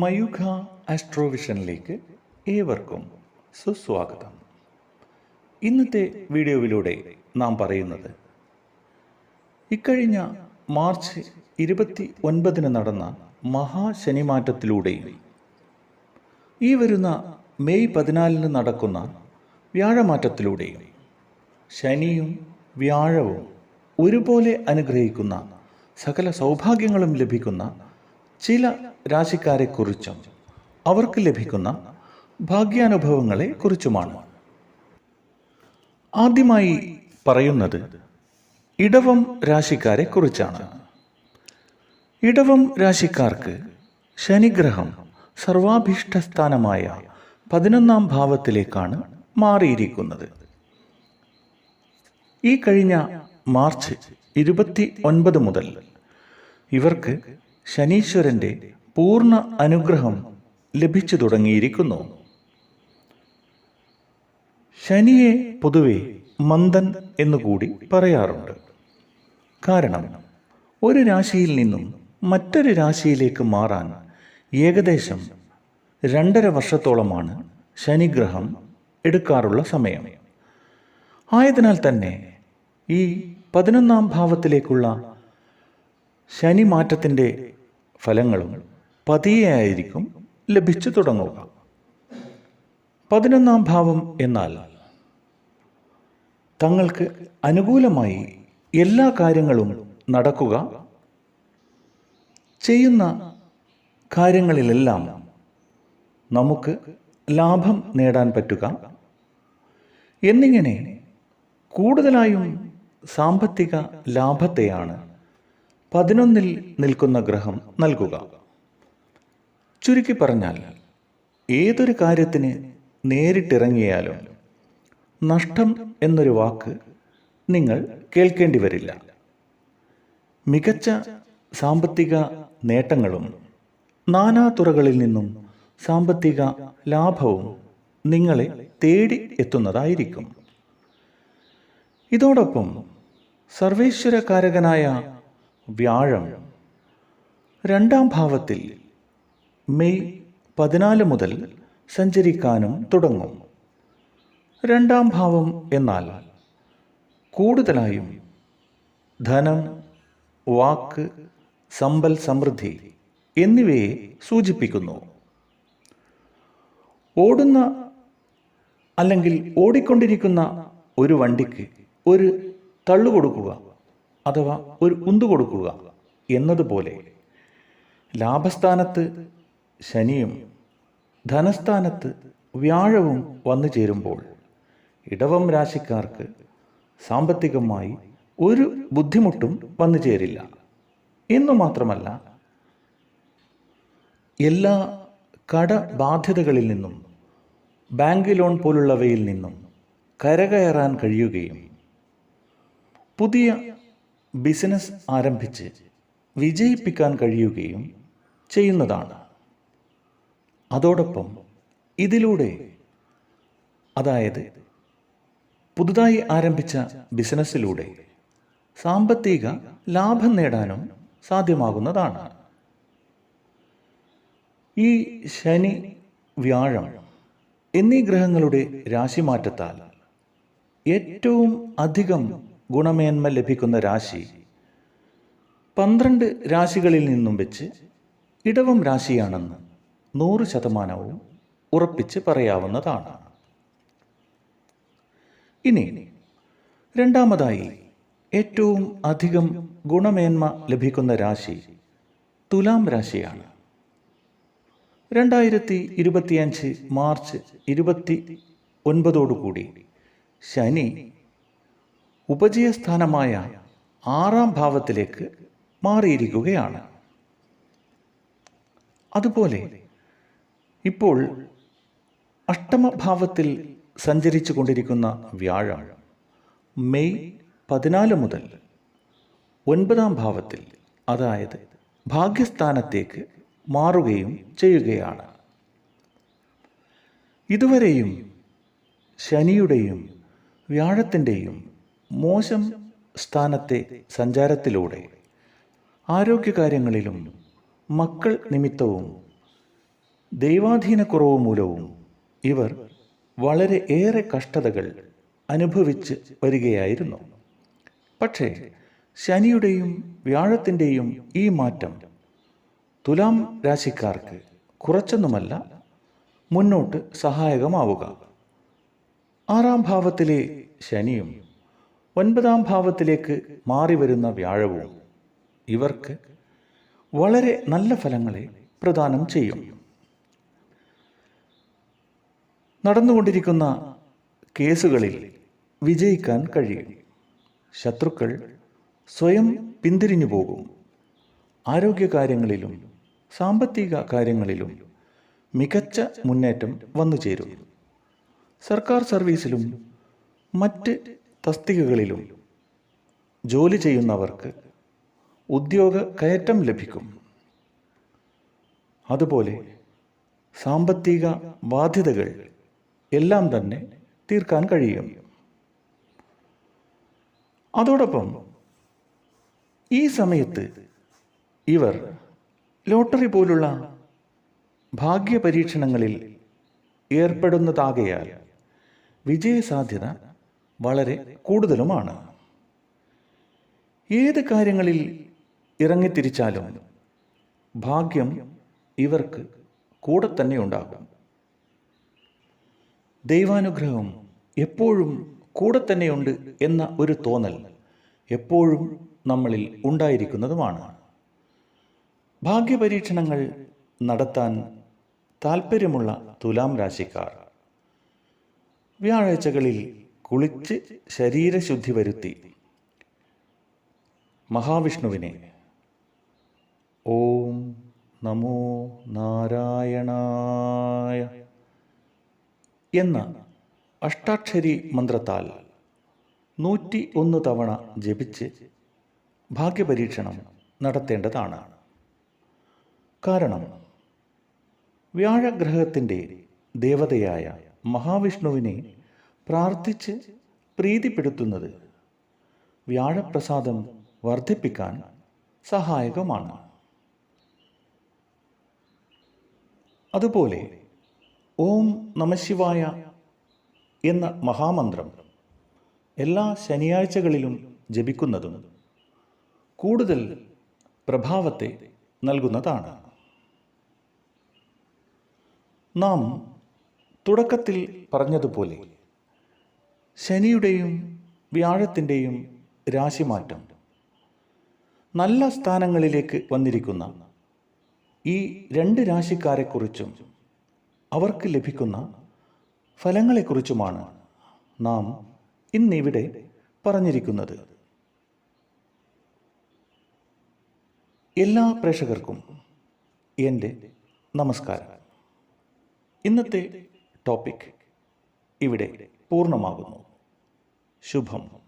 മയുഖ ആസ്ട്രോവിഷനിലേക്ക് ഏവർക്കും സുസ്വാഗതം. ഇന്നത്തെ വീഡിയോയിലൂടെ നാം പറയുന്നത് ഇക്കഴിഞ്ഞ മാർച്ച് ഇരുപത്തി ഒൻപതിന് നടന്ന മഹാശനിമാറ്റത്തിലൂടെയും ഈ വരുന്ന മെയ് പതിനാലിന് നടക്കുന്ന വ്യാഴമാറ്റത്തിലൂടെയും ശനിയും വ്യാഴവും ഒരുപോലെ അനുഗ്രഹിക്കുന്ന സകല സൗഭാഗ്യങ്ങളും ലഭിക്കുന്ന ചില രാശിക്കാരെക്കുറിച്ചും അവർക്ക് ലഭിക്കുന്ന ഭാഗ്യാനുഭവങ്ങളെ കുറിച്ചുമാണ് ആദ്യമായി പറയുന്നത് ഇടവം രാശിക്കാരെ കുറിച്ചാണ് ഇടവം രാശിക്കാർക്ക് ശനിഗ്രഹം സർവാഭീഷ്ടസ്ഥാനമായ പതിനൊന്നാം ഭാവത്തിലേക്കാണ് മാറിയിരിക്കുന്നത്. ഈ കഴിഞ്ഞ മാർച്ച് ഇരുപത്തി ഒൻപത് മുതൽ ഇവർക്ക് ശനീശ്വരന്റെ പൂർണ അനുഗ്രഹം ലഭിച്ചു തുടങ്ങിയിരിക്കുന്നു. ശനിയെ പൊതുവെ മന്ദൻ എന്നുകൂടി പറയാറുണ്ട്. കാരണം ഒരു രാശിയിൽ നിന്നും മറ്റൊരു രാശിയിലേക്ക് മാറാൻ ഏകദേശം രണ്ടര വർഷത്തോളമാണ് ശനിഗ്രഹം എടുക്കാറുള്ള സമയം. ആയതിനാൽ തന്നെ ഈ പതിനൊന്നാം ഭാവത്തിലേക്കുള്ള ശനി മാറ്റത്തിന്റെ ഫലങ്ങളും പതിയെ ആയിരിക്കും ലഭിച്ചു തുടങ്ങുക. പതിനൊന്നാം ഭാവം എന്നാൽ തങ്ങൾക്ക് അനുകൂലമായി എല്ലാ കാര്യങ്ങളും നടക്കുക ചെയ്യുന്ന കാര്യങ്ങളിലെല്ലാം നമുക്ക് ലാഭം നേടാൻ പറ്റുക എന്നിങ്ങനെ കൂടുതലായും സാമ്പത്തിക ലാഭത്തെയാണ് പതിനൊന്നിൽ നിൽക്കുന്ന ഗ്രഹം നൽകുക. ചുരുക്കി പറഞ്ഞാൽ ഏതൊരു കാര്യത്തിന് നേരിട്ടിറങ്ങിയാലും നഷ്ടം എന്നൊരു വാക്ക് നിങ്ങൾ കേൾക്കേണ്ടി വരില്ല. മികച്ച സാമ്പത്തിക നേട്ടങ്ങളും നാനാ തുറകളിൽ നിന്നും സാമ്പത്തിക ലാഭവും നിങ്ങളെ തേടി എത്തുന്നതായിരിക്കും. ഇതോടൊപ്പം സർവേശ്വരകാരകനായ വ്യാഴം. രണ്ടാം ഭാവത്തിൽ മെയ് പതിനാല് മുതൽ സഞ്ചരിക്കാനും തുടങ്ങും. രണ്ടാം ഭാവം എന്നാൽ കൂടുതലായും ധനം വാക്ക് സമ്പൽ സമൃദ്ധി എന്നിവയെ സൂചിപ്പിക്കുന്നു. ഓടുന്ന അല്ലെങ്കിൽ ഓടിക്കൊണ്ടിരിക്കുന്ന ഒരു വണ്ടിക്ക് ഒരു തള്ളു കൊടുക്കുക. അഥവാ ഒരു ഉന്തു കൊടുക്കുക എന്നതുപോലെ ലാഭസ്ഥാനത്ത് ശനിയും ധനസ്ഥാനത്ത് വ്യാഴവും വന്നു ചേരുമ്പോൾ ഇടവം രാശിക്കാർക്ക് സാമ്പത്തികമായി ഒരു ബുദ്ധിമുട്ടും വന്നു ചേരില്ല. എന്നു മാത്രമല്ല എല്ലാ കടബാധ്യതകളിൽ നിന്നും ബാങ്ക് ലോൺ പോലുള്ളവയിൽ നിന്നും കരകയറാൻ കഴിയുകയും പുതിയ ബിസിനസ് ആരംഭിച്ച് വിജയിപ്പിക്കാൻ കഴിയുകയും ചെയ്യുന്നതാണ്. അതോടൊപ്പം ഇതിലൂടെ അതായത് പുതുതായി ആരംഭിച്ച ബിസിനസ്സിലൂടെ സാമ്പത്തിക ലാഭം നേടാനും സാധ്യമാകുന്നതാണ്. ഈ ശനി വ്യാഴം എന്നീ ഗ്രഹങ്ങളുടെ രാശിമാറ്റത്താൽ ഏറ്റവും അധികം ഗുണമേന്മ ലഭിക്കുന്ന രാശി. പന്ത്രണ്ട് രാശികളിൽ നിന്നും വെച്ച് ഇടവം രാശിയാണെന്ന് നൂറ് ശതമാനവും ഉറപ്പിച്ച് പറയാവുന്നതാണ്. ഇനി രണ്ടാമതായി ഏറ്റവും അധികം ഗുണമേന്മ ലഭിക്കുന്ന രാശി തുലാം രാശിയാണ്. രണ്ടായിരത്തി ഇരുപത്തിയഞ്ച് മാർച്ച് ഇരുപത്തി ഒൻപതോടുകൂടി ശനി ഉപജയസ്ഥാനമായ ആറാം ഭാവത്തിലേക്ക് മാറിയിരിക്കുകയാണ്. അതുപോലെ ഇപ്പോൾ അഷ്ടമഭാവത്തിൽ സഞ്ചരിച്ചു കൊണ്ടിരിക്കുന്ന വ്യാഴം മെയ് പതിനാല് മുതൽ ഒൻപതാം ഭാവത്തിൽ അതായത് ഭാഗ്യസ്ഥാനത്തേക്ക് മാറുകയും ചെയ്യുകയാണ്. ഇതുവരെയും ശനിയുടെയും വ്യാഴത്തിന്റെയും മോശം സ്ഥാനത്തെ സഞ്ചാരത്തിലൂടെ ആരോഗ്യകാര്യങ്ങളിലും മക്കൾ നിമിത്തവും ദൈവാധീനക്കുറവ് മൂലവും ഇവർ വളരെ ഏറെ കഷ്ടതകൾ അനുഭവിച്ച് വരികയായിരുന്നു. പക്ഷേ ശനിയുടെയും വ്യാഴത്തിന്റെയും ഈ മാറ്റം തുലാം രാശിക്കാർക്ക് കുറച്ചൊന്നുമല്ല മുന്നോട്ട് സഹായകമാവുക. ആറാം ഭാവത്തിലെ ശനിയും ഒൻപതാം ഭാവത്തിലേക്ക് മാറി വരുന്ന വ്യാഴവും ഇവർക്ക് വളരെ നല്ല ഫലങ്ങളെ പ്രദാനം ചെയ്യും. നടന്നുകൊണ്ടിരിക്കുന്ന കേസുകളിൽ വിജയിക്കാൻ കഴിയും. ശത്രുക്കൾ സ്വയം പിന്തിരിഞ്ഞു പോകും. ആരോഗ്യകാര്യങ്ങളിലും സാമ്പത്തിക കാര്യങ്ങളിലും മികച്ച മുന്നേറ്റം വന്നു ചേരും സർക്കാർ സർവീസിലും മറ്റ് തസ്തികകളിലും ജോലി ചെയ്യുന്നവർക്ക് ഉദ്യോഗ കയറ്റം ലഭിക്കും. അതുപോലെ സാമ്പത്തിക ബാധ്യതകൾ എല്ലാം തന്നെ തീർക്കാൻ കഴിയും. അതോടൊപ്പം ഈ സമയത്ത് ഇവർ ലോട്ടറി പോലുള്ള ഭാഗ്യപരീക്ഷണങ്ങളിൽ ഏർപ്പെടുന്നതാകയാൽ വിജയസാധ്യത വളരെ കൂടുതലുമാണ്. ഏത് കാര്യങ്ങളിൽ ഇറങ്ങിത്തിരിച്ചാലും ഭാഗ്യം ഇവർക്ക് കൂടെ തന്നെ ഉണ്ടാകും. ദൈവാനുഗ്രഹം എപ്പോഴും കൂടെ തന്നെയുണ്ട് എന്ന ഒരു തോന്നൽ എപ്പോഴും നമ്മളിൽ ഉണ്ടായിരിക്കുന്നതുമാണ്. ഭാഗ്യപരീക്ഷണങ്ങൾ നടത്താൻ താൽപ്പര്യമുള്ള തുലാം രാശിക്കാർ. വ്യാഴാഴ്ചകളിൽ കുളിച്ച് ശരീരശുദ്ധി വരുത്തി. മഹാവിഷ്ണുവിനെ ഓം നമോ നാരായണായ എന്ന അഷ്ടാക്ഷരി മന്ത്രത്താൽ നൂറ്റി ഒന്ന് തവണ ജപിച്ച് ഭാഗ്യപരീക്ഷണം നടത്തേണ്ടതാണ്. കാരണം വ്യാഴഗ്രഹത്തിന്റെ ദേവതയായ മഹാവിഷ്ണുവിനെ പ്രാർത്ഥിച്ച് പ്രീതിപ്പെടുത്തുന്നത് വ്യാഴപ്രസാദം വർദ്ധിപ്പിക്കാൻ സഹായകമാണ്. അതുപോലെ ഓം നമശിവായ എന്ന മഹാമന്ത്രം എല്ലാ ശനിയാഴ്ചകളിലും ജപിക്കുന്നതും കൂടുതൽ പ്രഭാവത്തെ നൽകുന്നതാണ്. നാം തുടക്കത്തിൽ പറഞ്ഞതുപോലെ ശനിയുടെയും വ്യാഴത്തിന്റെയും രാശിമാറ്റം. നല്ല സ്ഥാനങ്ങളിലേക്ക് വന്നിരിക്കുന്ന ഈ രണ്ട് രാശിക്കാരെക്കുറിച്ചും അവർക്ക് ലഭിക്കുന്ന ഫലങ്ങളെക്കുറിച്ചുമാണ് നാം ഇന്നിവിടെ പറഞ്ഞിരിക്കുന്നത്. എല്ലാ പ്രേക്ഷകർക്കും എന്റെ നമസ്കാരം. ഇന്നത്തെ ടോപ്പിക് ഇവിടെ പൂർണമാകുന്നു. 殊胜。